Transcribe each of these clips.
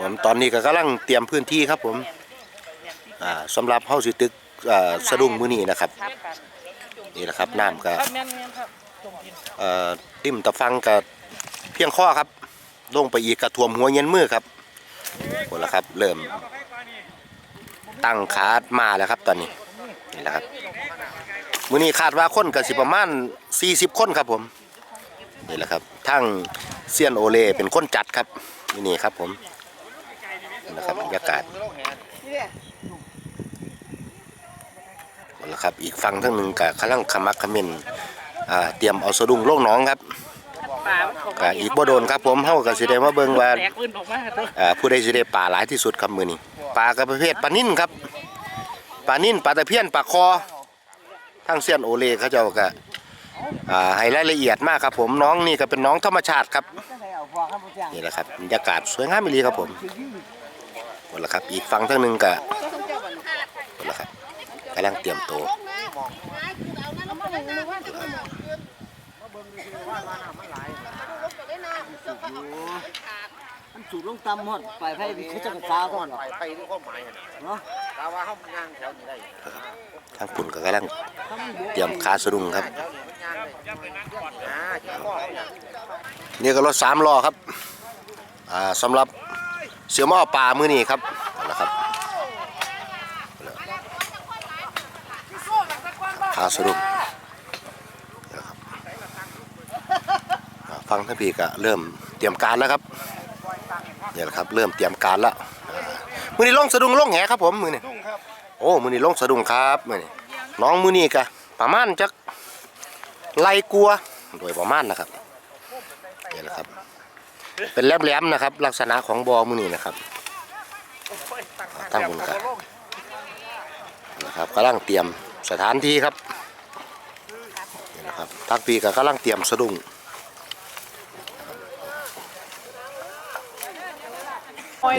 ผมตอนนี้ก็กำลังเตรียมพื้นที่ครับผมอ่าสำหรับเฮาสิตึกอ่าสะดุ้งมื้อนี้นะครับนี่แหละครับน้ำก็ครับแม่นแม่นครับจงกินเอ่อติ่มตะฟังก็เพียงข้อครับลงไปอีกกระท่วมหัวเย็นมือครับคนละครับ เริ่มตั้งขาดมาแล้วครับ ตอนนี้นี่แหละครับมื้อนี้คาดว่าคนก็สิประมาณ 40 คนครับผมนี่แหละครับทั้งเซียนโอเลเป็นคนจัดครับนี่นี่ครับผม รับบรรยากาศคนละครับอีกฝั่งทั้งหนึ่งก็กำลังขมักเขม้นอ่าเตรียมเอาสะดุ้งลงหน้องครับปลาก็อีกบ่โดนครับผมเฮาก็สิได้มาเบิ่งว่าแตกปืนออกมาตัวอ่าผู้ใดสิได้ปลาหลายที่สุดครับมื้อนี้ปลาก็ประเภทปลานิ่นครับปลานิ่นปลาตะเพียนปลาคอทั้งเสี้ยนโอเลเขาเจ้าก็อ่าให้รายละเอียดมากครับผมน้องนี่ก็เป็นน้องธรรมชาติครับนี่แหละครับบรรยากาศสวยงามอีหลีครับผม หมดแล้วครับ อีกฝั่งทั้งหนึงก็หมดแล้วครับกำลังเตรียมตัวมันสูดลงต่ำหมดไปไฟเขาจะกระซาก่อนหรอไปที่ความหมายน่ะเนาะถ้าว่าเขาย่างแถวนี้ได้ทางปุ่นก็กำลังเตรียมคาสะดุ้งครับแถวนี้มันย่างได้อ่าที่ข้อเขาเนี่ยนี่ก็รถสามล้อครับอ่าสำหรับ เสือหม้อปลามือนี้ครับนะครับพาสรุปนะครับอ่าฟังท่านพี่ก็เริ่มเตรียมการแล้วครับเนี่ยแหละครับ เริ่มเตรียมการแล้วอ่ามือนี้ลงสะดุงลงแหครับผมมือนี้โอ้มือนี้ลงสะดุงครับมือนี้น้องมือนี้ก็ประมาณจักไล่กลัวโดยประมาณนะครับนี่นะครับ เป็นแหลมๆนะครับ ลักษณะของบอมือนี่นะครับตั้งบนกันนะครับกำลังเตรียมสถานที่ครับนี่นะครับทักปีก็กำลังเตรียมสะดุ้ง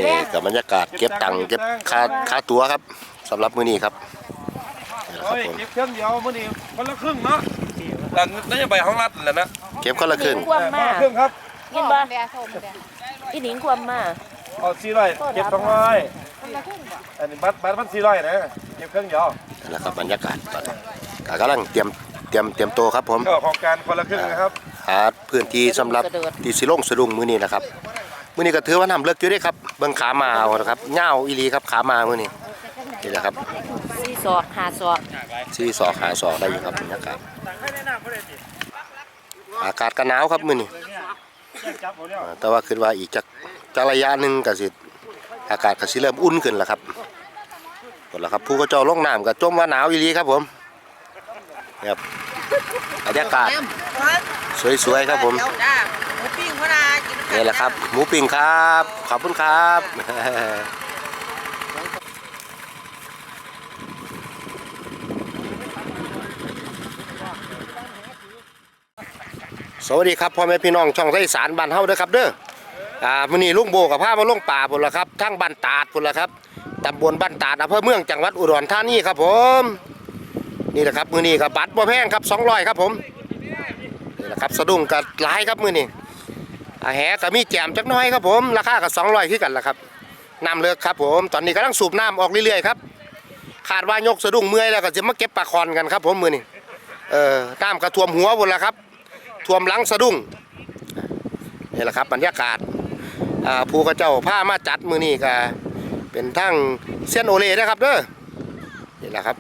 นี่กับบรรยากาศเก็บตังค์เก็บค่าค่าตั๋วครับสำหรับมือนี้ครับนี่นะคโอ้รับยผมเก็บเครื่องเดียวมื้อนี้คนละครึ่งเนาะแต่นโยบายของรัฐแหละนะเก็บคนละครึ่ง ความมาครึ่งครับ ยินบ่อีหนิงความมาเอาสี่ร้อยเก็บสองร้อยอันนี้บัตรบัตรพันสี่ร้อยนะเก็บเครื่องเดียวนี่แหละครับบรรยากาศตอนนี้ก็กำลังเตรียมเตรียมเตรียมตัวครับผมก็ของการคนละครึ่งนะครับหาพื้นที่สำหรับที่สิลงสะดุ้งมื้อนี้นะครับมื้อนี้ก็ถือว่าน้ำเลิกอยู่เด้ครับเบิ่งขามาเอานะครับเหย้าอีหลีครับขามามื้อนี้นี่แหละครับสี่ศอกห้าศอกสี่ศอกหาศอกได้อยู่ครับบรรยากาศอากาศก็หนาวครับมื้อนี้ อ่าแต่ว่าคิดว่าอีกจักจักระยะหนึงก็สิอากาศก็สิเริ่มอุ่นขึ้นแล้วครับหมดแล้วครับผู้ก็เจ้าลงน้ำก็จมว่าหนาวอีหลีครับผมนี่ครับบรรยากาศสวยๆครับผมจ้าหมูปิ้งพนากินนี่แหละครับ หมูปิ้งครับ ขอบคุณครับ วัสดีครับพ่อแม่พี่น้องช่องไทยสารบ้านเฮาเด้อครับเด้ออ่ามื้อนี้ลุงโบกับพามาลงป่าพุ่นละครับทั้งบ้านตาดพุ่นละครับตำบลบ้านตาดอำเภอเมืองจังหวัดอุดรธานีครับผมนี่แหละครับมื้อนี้ก็บัตรบ่แพงครับ200ครับผมนี่แหละครับสะดุ้งก็หลายครับมื้อนี้อาแหก็มีแจมจักน้อยครับผมราคาก็200คือกันละครับน้ำเลิกครับผมตอนนี้กำลังสูบน้ำออกเรื่อยๆครับคาดว่ายกสะดุ้งเมื่อยแล้วก็จะมาเก็บปลาคอนกันครับผมมือนี้เออน้ำก็ท่วมหัวหมดแล้วครับ ท่วมหลังสะดุ้งนี่แหละครับบรรยากาศอ่าผู้เขาเจ้าผ้ามาจัดมือนี้ก็เป็นทั้งเส้นโอเล่นะครับเด้อนี่แหละครับ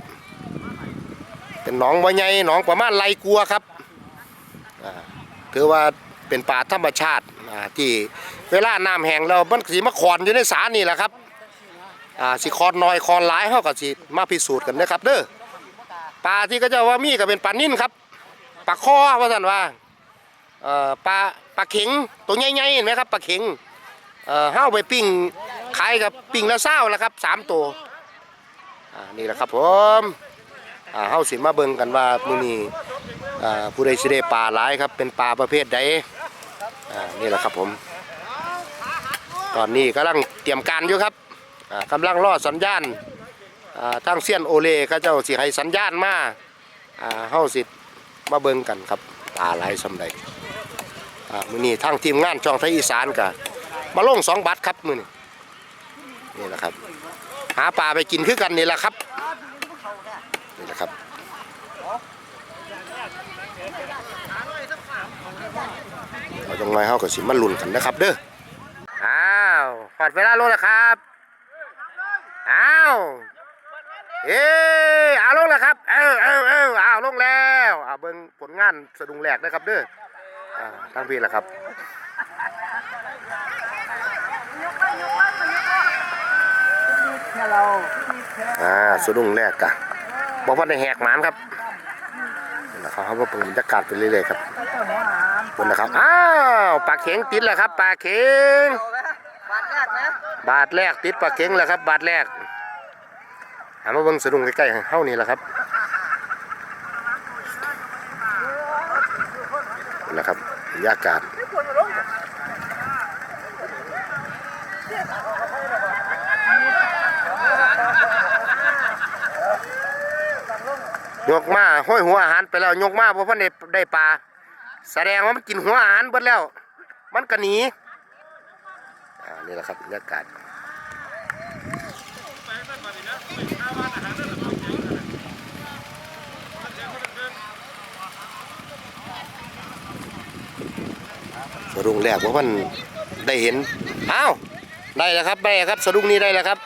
เป็นหนองใหญ่หนองประมาณไรกลัวครับถือว่าเป็นป่าธรรมชาติที่เวลาน้ำแห้งแล้วมันสีมาคอนอยู่ในสานี่แหละครับสิคอนน้อยคอนหลายเฮาก็สิมาพิสูจน์กันนะครับเด้อปลาที่ก็จะว่ามีก็เป็นปลานิ่นครับปลาคอว่าท่านว่า ปลาปลาเข็งตัวใหญ่ๆเห็นไหมครับปลาเข็งเอ่อเฮาไปปิ้งขายกับปิ้งแล้วเศร้าแล้วครับสามตัวอ่านี่แหละครับผมอ่าเฮาสิมาเบิ่งกันว่ามื้อนี้อ่าผู้ใดสิได้ปลาหลายครับ เป็นปลาประเภทใดอ่านี่แหละครับผม ตอนนี้กำลังเตรียมการอยู่ครับอ่ากำลังรอสัญญาณอ่าทางเซียนโอเล่เขาเจ้าสิให้สัญญาณมาอ่าเฮาสิมาเบิ่งกันครับปลาหลายสำใด อ่ามือนี้ทางทีมงานช่องไทยอีสานก็มาลงสองบัตรครับมือนี้นี่แหละครับ หาปลาไปกินคือกันนี่แหละครับนี่แหละครับเราจงไงเฮาก็สิมาลุ้นกันนะครับ เด้ออ้าวหอดเวลาลงแล้วครับอ้าวเอ้เอาลงแล้วครับ เออเออเออเอาลงแล้วเอาเบิ่งผลงานสะดุงแหลกนะครับเด้อ ทั้งพี่แหละครับอ่าสะดุ้งแรกกะบอกว่าในแหกหมานครับนี่แหละครับเขาก็เปิดบรรยากาศไปเรื่อยๆครับคนนะครับอ้าวปลาเข็งติดแล้วครับปลาเข็งบาทแรกนะบาทแรกติดปลาเข็งแล้วครับ บาทแรกหามาเบิ่งสะดุ้งใกล้ๆเฮ้านี่แหละครับนี่แหละครับ ยาการยกมาห้อยหัวอาหารไปแล้วยกมาเพราะพันได้ได้ปลาแสดงว่ามันกินหัวอาหารหมดแล้ว มันก็หนีอ่านี่แหละครับบรรยากาศ สะดุ้งแรกเพราะมันได้เห็นอ้าวได้แล้วครับได้แล้วครับสะดุ้งนี้ได้แล้วครับ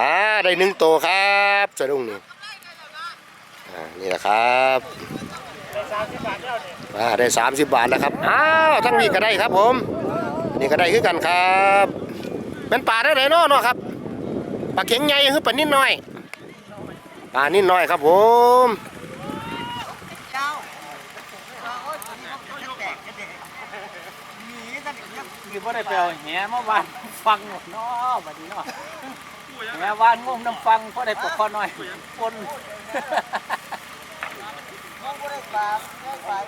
อ่าได้หนึ่งตัวครับสะดุ้งนี้อ่านี่แหละครับอ่าได้สามสิบบาทแล้วครับอ้าวทั้งนี้ก็ได้ครับผมนี่ก็ได้คือกันครับเป็นปลาได้ไหนเนาะเนาะครับปลาเข็งใหญ่คือปลานิดหน้อยปลานิดหน้อยครับผม เจ้าโอ้ยมันจะแตกกันเด็กหนีกัน เด็กคือว่าได้ไปเอาแหมาวานฟังหมดเนาะบัดนี้เนาะแหวานงมน้ำฟังเพราะได้ปกคอน้อยคนมองบ่ได้ปลาได้ปลา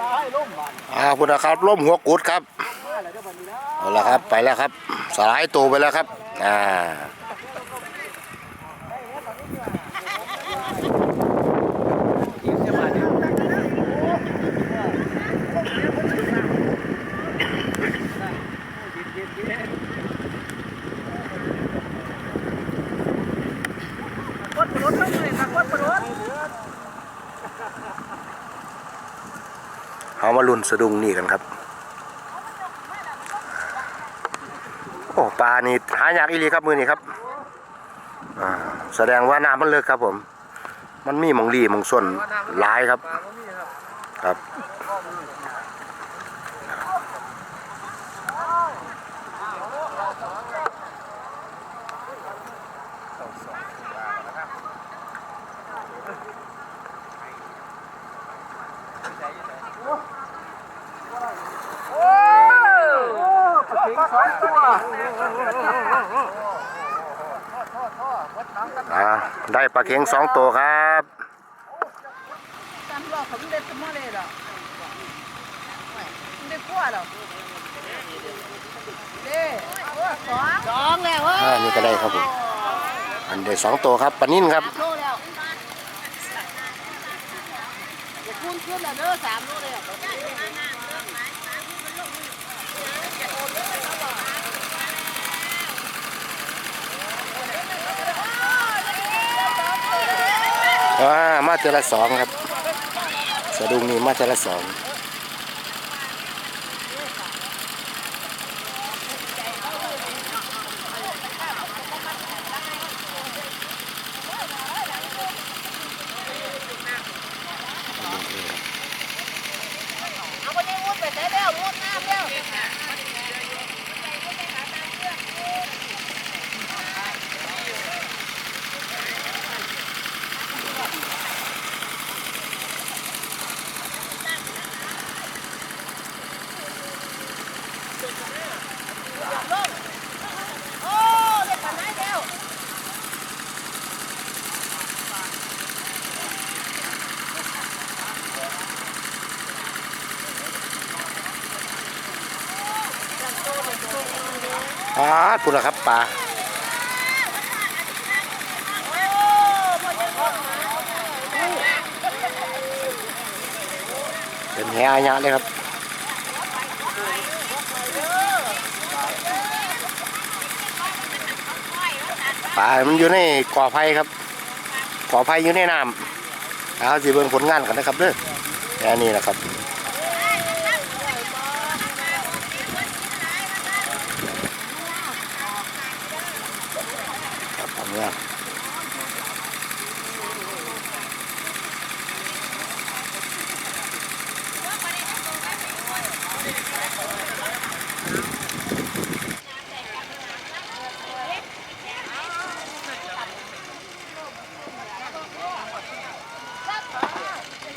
ตายล่มบานอ่าคุณนะครับล้มหัวกุดครับมาแล้วเด้อบัดนี้นะเอาละครับไปแล้วครับ สลายตัวไปแล้วครับ อ่า เอามาลุ่นสะดุ้งนี่กันครับ โอ้ปลานี่หายากอีหลีครับมือนี่ครับแสดงว่าน้ำมันเลิกครับผม มันมีมองรีมองส้นหลายครับ อ่า ได้ปลาเข็งสองตัวครับตามหลอกเขาไม่ได้สมอเลยหรอกไม่ได้กลัวหรอกเด้โอ้สองสองแล้วเว้ยอ่านี่ก็ได้ครับผมอันเดียวสองตัวครับปลานิ่นครับโลแล้วอย่าคูณขึ้นแล้วเด้อสามโลเลย อ่ามาเจอละสองครับ สะดุ้งนี่มาเจอละสองปลา คุณละครับปลาเป็นแหอาญะเลยครับปลา มันอยู่ในก่อไผ่ครับก่อไผ่อยู่ในน้ำเอาสิเบิ่งผลงานกันนะครับเด้อแค่นี้แหละครับ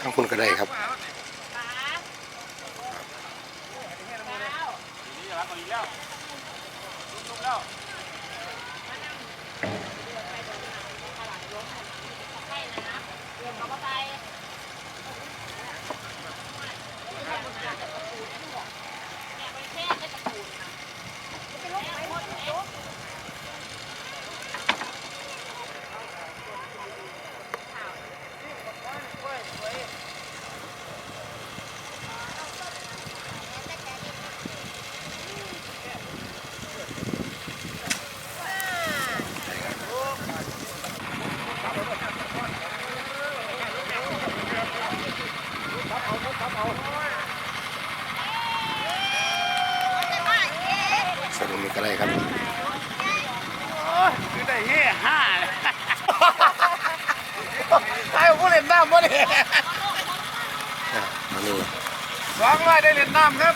ทั้งคุณก็ได้ครับ สรุปนี้ก็ได้ครับ คือได้เฮ่ห้าเลย ไอ้ผู้เล่นน้ำวะนี่ อะอันนี้ สอง ร้อยได้เล่นน้ำครับ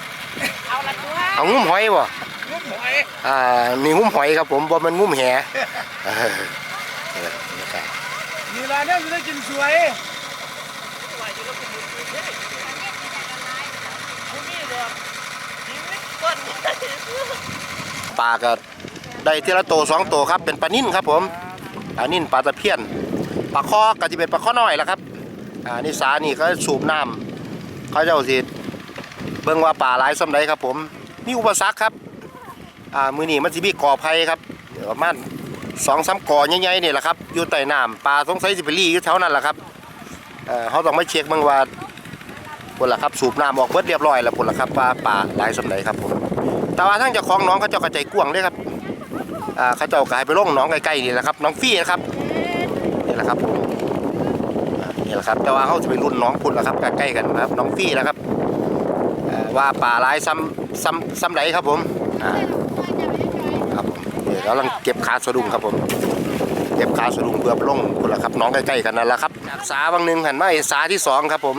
เอางุ้มหอยบ่งุ้มหอยอ่านี่งุ้มหอยครับผมบ่แมันงุ้มแหเออเออนะครับนี่ละเนี่ยจะได้กินสวยปลาก็ได้ทีละโตสองโตครับเป็นปลานิ่นครับผมปลานิ่นปลาตะเพียนปลาคอก็จะเป็นปลาข้อน้อยแหละครับอ่านี่สานี่เขาสูบน้ำเขาเจ้าสิ เบิ่งว่าปลาหลายสำไดครับ ผมมีอุปสรรคครับอ่ามือนี้มันสิมีก่อไผ่ครับประมาณสองสามก่อใหญ่ๆเนี่ยแหละครับอยู่ใต้น้ำปลาสงสัยสิไปรีอยู่แถวนั้นแหละครับเอ่อเขาต้องมาเช็คเบิ่งว่าพุ่นละครับสูบน้ำออกเบิดเรียบร้อยแล้วพุ่นละครับว่าปลาหลายสำไดครับผมแต่ว่าทั้งเจ้าของน้องเขาเจ้ากระใจกว้างเด้วยครับอ่าเขาเจ้ากายไปลงน้องใกล้ๆนี่แหละครับน้องฟี่นะครับนี่แหละครับผมนี่แหละครับแต่ว่าเขาจะไปรุ่นน้องพุ่นแล้วครับใกล้ๆกันนะครับน้องฟี่นะครับ ว่าป่าหลายซ้ำซ้ำซ้ำไหนครับผมอ่าครับผมเดี๋ยวกำลังเก็บขาสะดุ้งครับผม เก็บขาสะดุ้งเพื่อปลงพุ่นละครับน้องใกล้ๆกันนั่นแหละครับจากสาบางหนึงหันมาอีกสาที่สองครับผม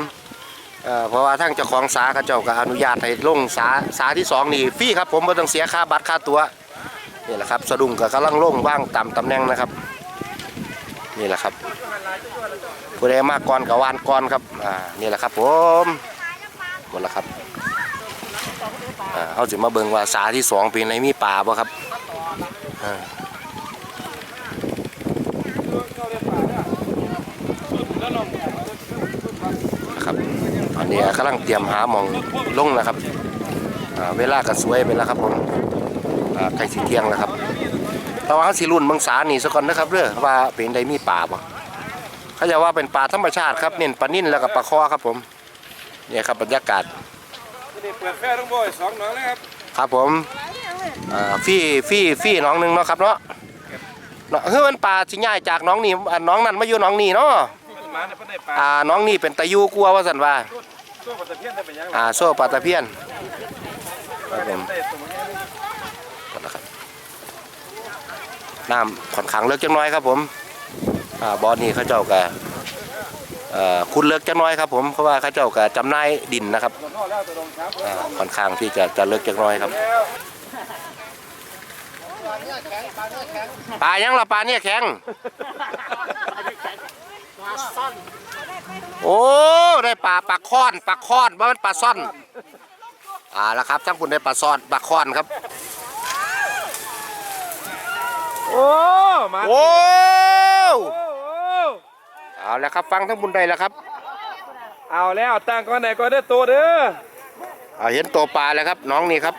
เอ่อเพราะว่าทั้งเจ้าของสาเขาเจ้าก็อนุญาตให้ลงสาสาที่สองนี่ฟรีครับผมไม่ต้องเสียค่าบัตรค่าตัวนี่แหละครับสะดุ้งก็กำลังล่งว่างตามตำแหน่งนะครับ นี่แหละครับผู้ใดมากก่อนกับวานก่อนครับอ่านี่แหละครับผมหมดแล้วครับ อ่าเอาสิมาเบิ่งว่าสาที่สองเป็นไรมีป่าบ่ครับอ่านะครับตอนนี้กำลังเตรียมหาหมองลงนะครับอ่าเวลาก็สวยไปแล้วครับผมอ่าใกล้สิเที่ยงแล้วครับ แต่ว่าเขาสิรุ่นเบางสานี่ซะก่อนนะครับเด้อว่าเป็นใดมีป่าบ่เขาจะว่าเป็นป่าธรรมชาติครับเน้นปลานิ่นแล้วก็ปลาคอครับผมเนี่ยครับบรรยากาศ นี่เปิดแฟร์ต้องบ่อยสองหน้องเลยครับครับผมอ่าฟี่ฟี่ฟี่น้องหนึงเนาะครับเนาะเนาะเฮ้ยมันป่าสิย้ายจากน้องนี่อ่าน้องนั่นมาอยู่น้องนี่เนาะมาเนี่ยเพิ่นได้ปลาอ่าน้องนี่เป็นตะยูกลัวว่าซั่นว่า ตัวปลาตะเพียนได้เป็นยังไงอ่าโซ่ปลาตะเพียนครับผมได้ตัวมันก่อนนะครับน้ำค่อนข้างเลิกจังน้อยครับผม อ่าบอสนี่เขาเจ้าก็เอ่อ คุณเลิกจังน้อยครับผมเพราะว่าเขาเจ้าก็จำหนายดินนะครับตัวพ่อแล้วตัวรองเท้าอ่าค่อนข้างที่จะจะเลิกจังน้อยครับแล้วปลายังละปลาเนี่ยแข็งโอ้ได้ปลาปลาค้อนปลาค้อนว่ามันปลาซ่อนอ่าแล้วครับทั้งคุณได้ปลาซ่อนปลาค้อนครับ โอ้มาโอ้โอ้ เอาแล้วครับฟังทั้งบุญได้แล้วครับ เอาแล้วตั้งก่อนไหนก่อนได้ตัวเด้ออ่าเห็นตัวปลาแล้วครับ น้องนี่ครับ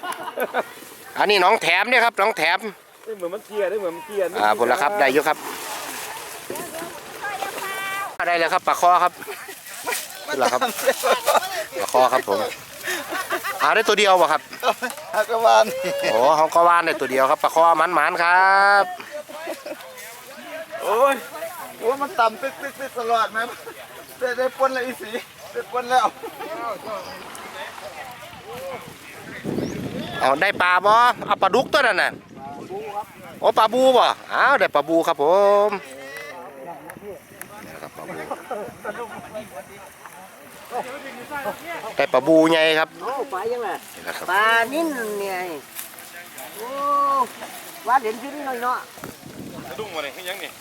อันนี้น้องแถมเนี่ยครับน้องแถมได้เหมือนมันเกียร์ได้เหมือนมันเกียร์อ่าผลละครับได้อยู่ครับได้แล้วครับปลาคอครับนี่แหละครับปลาคอครับผมเอาได้ตัวเดียวป่ะครับฮักกะวานโอ้เขาก็ว่านได้ตัวเดียวครับปลาคอมันหมานๆครับโอ้ย โอ้ยมันต่ำตึ๊กตึ๊กตึ๊กตลอดไหมได้ได้ปนแล้วอีสีได้ปนแล้วเอาได้ปลาบ่เอาปลาดุกตัวนั้นน่ะโอ้ปลาบูบ่อ้าวได้ปลาบูครับผมครับปลาบูได้ปลาบูใหญ่ครับโอ้ปลายังไงนี่แหละครับปลานิ่นเนี่ยโอ้ว่าเด่นที่นี่หน่อยเนาะสะดุ้งมาเลยให้ยังนี่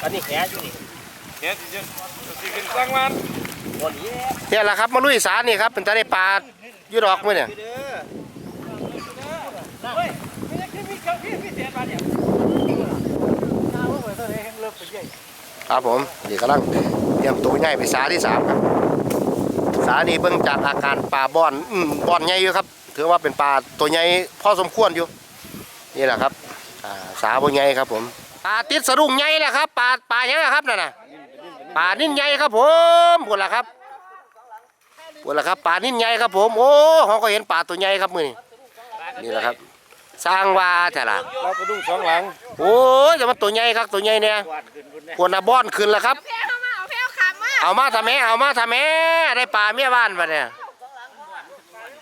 ตอนนี้แค่อยู่นี่เนี้ยสิจะสิขึ้นสร้างวันนนี้เนี่ยแหละครับมาลุยสารนี่ครับเป็นตาได้ปลายู่ดอกมื้อเนี่ยเฮ้ยไม่ได้ขึ้นพี่เจ้าพี่เสียมาเนี่ยน่าเหมือนตัวเองเริ่มเป็นใหญ่ครับผมนี่กำลังเตรียมตัวใหญ่ไปสาที่สามครับสานี่เบิ่งจากอาการปลาบอนอืมบอนใหญ่อยู่ครับถือว่าเป็นปลาตัวใหญ่พอสมควรอยู่นี่แหละครับอ่าสาบ่ใหญ่ครับผม ปลาติดสะดุ้งใหญ่แหละครับปลาปลาหยังอะครับนั่นน่ะปลานิ่นใหญ่ครับผมพุ่นล่ะครับพุ่นล่ะครับปลานิ่นใหญ่ครับผมโอ้เขาก็เห็นปลาตัวใหญ่ครับมื้อนี้นี่แหละครับ สร้างว่าแต่ละเราสะดุ้งสองหลังโอ้ยแต่มันตัวใหญ่ครับตัวใหญ่เนี่ยวาดขึ้นบนเนี่ยควรน่ะบ้อนขึ้นแล้วครับเอามาทำแม่เอามาทำแม่ได้ปลาเมียบ้านปะเนี่ย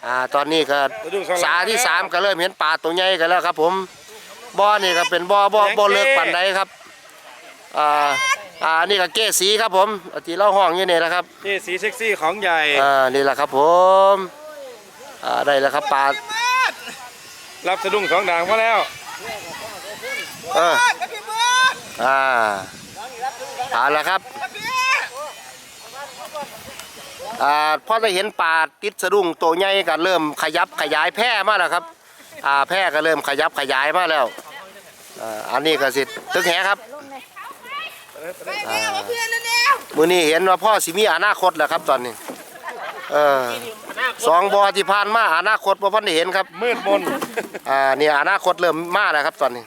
อ่าตอนนี้ก็สะดุ้งสองหลังสาที่สามก็เริ่มเห็นปลาตัวใหญ่กันแล้วครับผม บ่อนี่ก็เป็นบ่อบ่อบ่อเลิกปันใดครับอ่าอ่านี่ก็เก้สีครับผมที่เล่าห้องอยู่นี่แหละครับนี่สีเซ็กซี่ของใหญ่ อ่านี่แหละครับผมอ่าได้แล้วครับปลารับสะดุ้งสองด่างมาแล้ว เอออ่าเอาละครับอ่าพอได้เห็นปลาติดสะดุ้งตัวใหญ่ก็เริ่มขยับขยายแพร่มาแล้วครับ อ่าแพร่ก็เริ่มขยับขยายมาแล้วอ่าอันนี้ก็สิตึกแหครับอ่ามือนี้เห็นว่าพ่อสิมีอนาคตแล้วครับตอนนี้เออสองบอที่ผ่านมาอนาคตบ่พันได้เห็นครับ มืดมนอ่าเนี่ยอนาคตเริ่มมาแล้วครับตอนนี้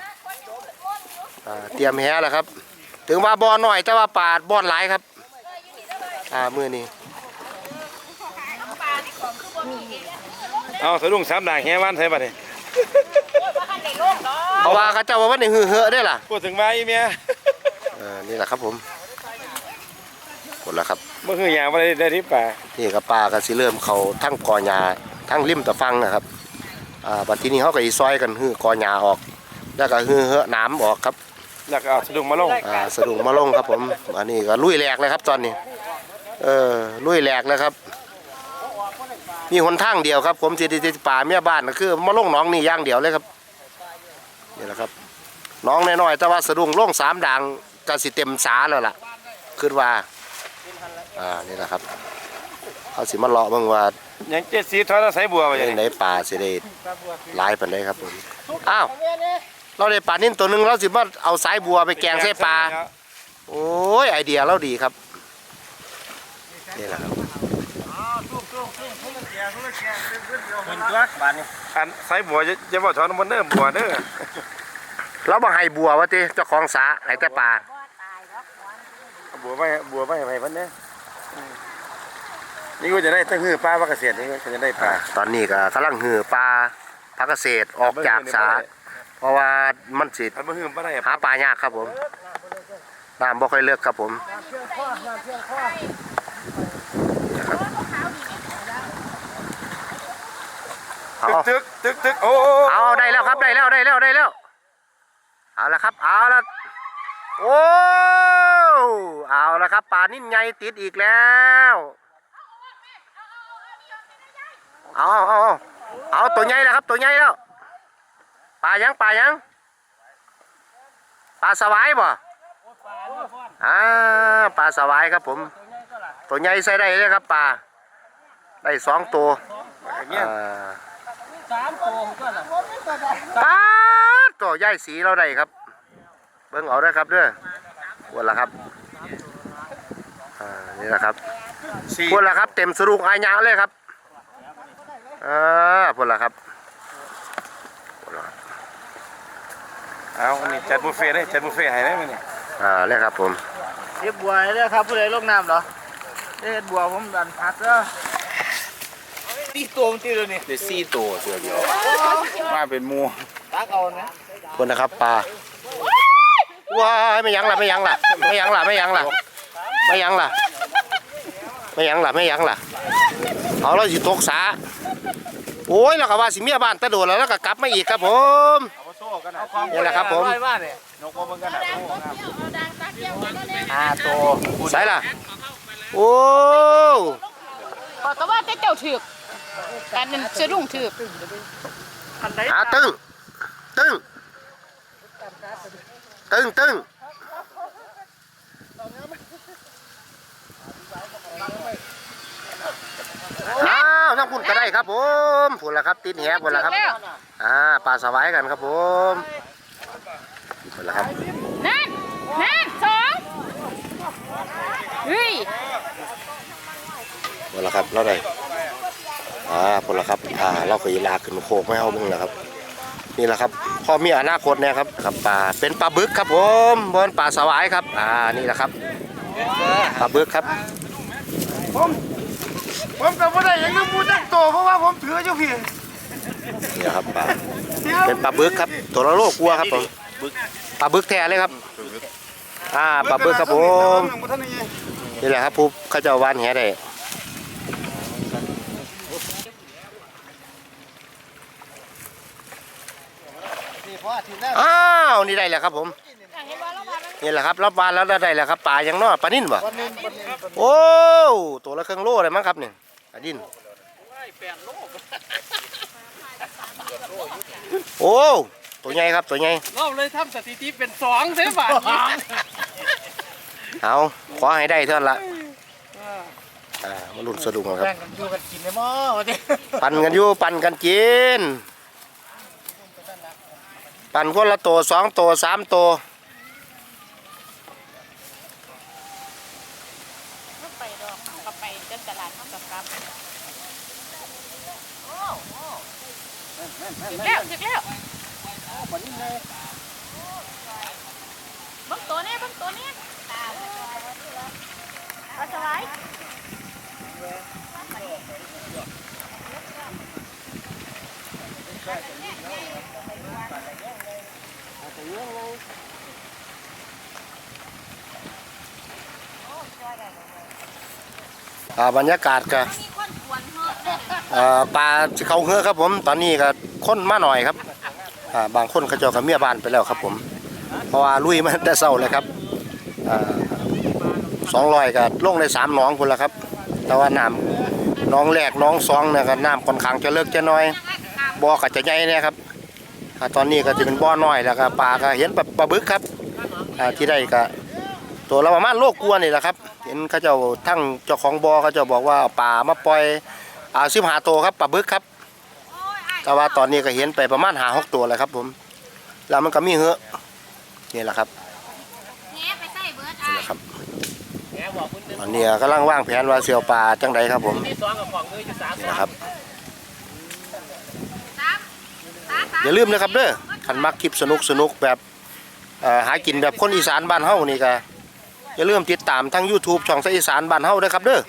อ่าเตรียมแหแล้วครับ ถึงว่าบอหน่อยแต่ว่าปลาบอนหลายครับอ่ามือนี้เอาสะดุ้งสามด่างแห่วันใช่ปะเนี่ย เพราะว่าเขาเจ้าว่าวันนี้หือเหอะได้อล่ะพูดถึงมาอีเมียเออนี่แหละครับผมหมดแล้วครับเมื่อคืนยางมาได้ได้ที่ป่านี่กับปลาก็สิเริ่มเขาทั้งกอหญ้าทั้งริมตะฟังนะครับอ่าบัดทีนี้เขาก็อีซอยกันหือกอหญ้าออก แล้วก็หือเหอะน้ำออกครับแล้วก็เอาสะดุ้งมาลงอ่าสะดุ้งมาลงครับผมอันนี้ก็ลุยแหลกเลยครับตอนนี้ เออลุยแหลกเลยครับ มีหนทางเดียวครับ ผมสิที่ป่าเมียบ้านก็คือมาลงหน้องนี่อย่างเดียวเลยครับนี่แหละครับหน้องน้อยๆแต่ว่าสะดุ้งลงสามด่างก็สิเต็มสาแล้วล่ะคิดว่าอ่านี่แหละครับเขาสิมาเลาะเบิ่งว่ายังเจ็ดสีทอดใส่บัวไปเรื่องยังไหนป่าสิได้หลายปานใดครับผมอ้าวเราได้ปลานิ่นตัวหนึงเราสิมาเอาสายบัวไปแกงใส่ปลาโอ้ยไอเดียเราดีครับนี่แหละครับ เป็นตัวบานนี่อันใส่บัวจะจะบอกถอนมันเด้อบัวเด้อเราบังให้บัววะติเจ้าของสาให้แต่ปลาบัวไม่บัวไม่ไปพันเนี่ยนี่ก็จะได้ตั้งหือปลาว่าเกษตรนี่ก็จะได้ปลาตอนนี้ก็กำลังหือปลาพักเกษตรออกจากสาเพราะว่ามันสิอันมื่อหื้อปลาได้หาปลายากครับผมน้ำบ่ค่อยเลือกครับผมนี่ครับ เอาตึกตึกตึกโอ้เอาได้แล้วครับได้แล้วได้แล้วได้แล้ว เอาละครับเอาละโอ้เอาละครับปลานิ่นใหญ่ติดอีกแล้วเอาเอาเอาเอาตัวใหญ่แล้วครับตัวใหญ่แล้วปลายังปลายังปลาสวายบ่อ่าปลาสวายครับผม ตัวใหญ่ใส่ได้เลยครับปลาได้สองตัวเงี้ยอ่า สามตัวก็ละปาดตัวย่ายสีเราได้ครับ เบิ่งเอาได้อครับเด้อพวดละครับอ่านี่แหละครับสี่พวดละครับ เต็มสรุปอายางเลยครับอ่าพวดละครับพวดละครับเอาอันนี้จัดบุฟเฟ่ต์ได้จัดบุฟเฟ่ต์ให้ได้มั้ยนี่อ่าเลยครับผมเรียบบัวเลยครับผู้ใดลงน้ำเหรอเรียบบัวผมดันพัดเด้อ สี่ตัวมันตีเลยนี่เดี๋ยวสี่ตัวเสือเดียวมาเป็นหมูตักเอานะพวดนะครับปลาว้ายไม่ยั้งล่ะไม่ยั้งล่ะไม่ยั้งล่ะไม่ยั้งล่ะไม่ยั้งล่ะไม่ยั้งล่ะไม่ยั้งล่ะเอาเราสิตกสาโอ้ยเราก็ว่าสิเมียบ้านตะโดดแล้วแล้วก็กลับมาอีกครับผมเอามาโซ่กันนะนี่แหละครับผมร้อยบาทเนี่ยนกมาเบิ่งกันนะห้าตัว ใส่ล่ะ โอ้ขอก็ว่าแต่เจ้าถือก การนั้นสะดุ้งถือกหาตึ้งตึ้งตึ้งตึ้งอ้าวทั้งคุณก็ได้ครับผมผุนละครับติดแหผุนละครับแล้วอ่าปลาสวายกันครับผมผุนละครับนั่นนั่นสองเฮ้ยผุนละครับเราได้ อ่าผุนละครับอ่าเราเคยลากขึ้นโคกไม่เอาเบึงแล้วครับ นี่แหละครับพอมีอนาคตเนี่ยครับครับปลาเป็นปลาบึกครับผมบนปลาสวายครับอ่านี่แหละครับปลาบึกครับผมกับว่าได้ยังน้ำมูจักโตเพราะว่าผมถืออยู่พี่นี่ครับปลาเป็นปลาบึกครับตัวละโลกลัวครับผมปลาบึกแท้เลยครับอ่าปลาบึกครับผมนี่แหละครับผู้เขาเจะวานแหได้ อ้าวนี่ได้แล้วครับผมนี่แหละครับรับวานแล้วได้แล้วครับปลายังนอปลานิ่นบ่โอ้ตัวละครึ่งโลเลยมั้งครับเนี่ยปลานิ่นโอ้ตัวใหญ่ครับตัวใหญ่เราเลยทำสถิติเป็นสองเสียบาทเอาขอให้ได้เท่านั้นละอ่ามาลุ้นสะดุ้งครับแบ่งกันอยู่กันกินในหม้อวะดิปั่นกันอยู่ปั่นกันกิน ปั่นคนละตัวสองตัวสามตัวไปดอกก็ไปเดินตลาดเขากับกลับถึงแล้วถึงแล้วเบังตัวนี้เบังตัวนี้ปลาสวาย อ่าบรรยากาศก็อ่าปลาที่เขาเฮือครับผม ตอนนี้ก็คนมาหน่อยครับอ่าบางคนเขาเจ้ากับเมียบ้านไปแล้วครับผม เพราะว่าลุยมาแต่เช้าเลยครับสองร้อยก็ลงในสามหนองคนละครับ แต่ว่าน้ำหน้องแรกหน้องสองเนี่ยก็น้ำค่อนข้างจะเลิกจะน้อยบ่อก็จะใหญ่เนี่ยครับอ่า ตอนนี้ก็จะเป็นบ่อน้อยแล้วก็ปลาก็เห็นแบบปลาบึกครับที่ได้ก็ตัวละประมาณโลกกลัวนี่แหละครับ เห็นเขาเจ้าทั้งเจ้าของบ่อเขาเจ้าบอกว่าปลามาปล่อยอาสิบหาตัวครับปลาบึกครับ แต่ว่าตอนนี้ก็เห็นไปประมาณหาหกตัวเลยครับ ผม แล้วมันก็มีเหอะนี่แหละครับนี่แหละครับตอนนี้กำลังว่างแผนว่าเสียวปลาจังใดครับผมนี่แหละครับ อย่าลืมนะครับเด้อขันมักคลิปสนุกสนุกแบบหากินแบบคนอีสานบ้านเฮานี่ก็อย่าลืมติดตามทั้ง YouTube ช่องไทยอีสานบ้านเฮาด้วยครับเด้อ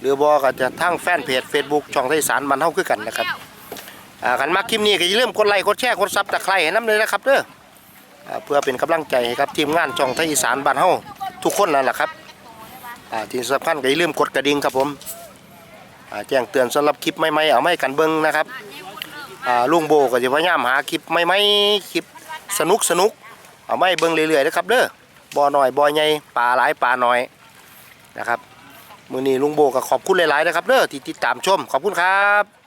หรือบ่ก็จะทั้งแฟนเพจ Facebook ช่องไทยอีสานบ้านเฮาคือกันนะครับคันมักคลิปนี้ก็อย่าลืมกดไลค์กดแชร์กดซับตะไคร้ให้น้ำเลยนะครับเด้อเพื่อเป็นกำลังใจให้กับทีมงานช่องไทยอีสานบ้านเฮาทุกคนนั่นแหละครับที่สำคัญก็อย่าลืมกดกระดิ่งครับผมแจ้งเตือนสำหรับคลิปใหม่ๆเอามาให้กันเบิ่งนะครับ ลุงโบก็จะพยายามหาคลิปไม่ไม่คลิปสนุกสนุกเอามาให้เบิ่งเรื่อยๆนะครับเด้อบ่อหน่อยบ่อใหญ่ปลาหลายปลาน้อยนะครับมือนี้ลุงโบก็ขอบคุณหลายๆนะครับเด้อที่ติดตามชมขอบคุณครับ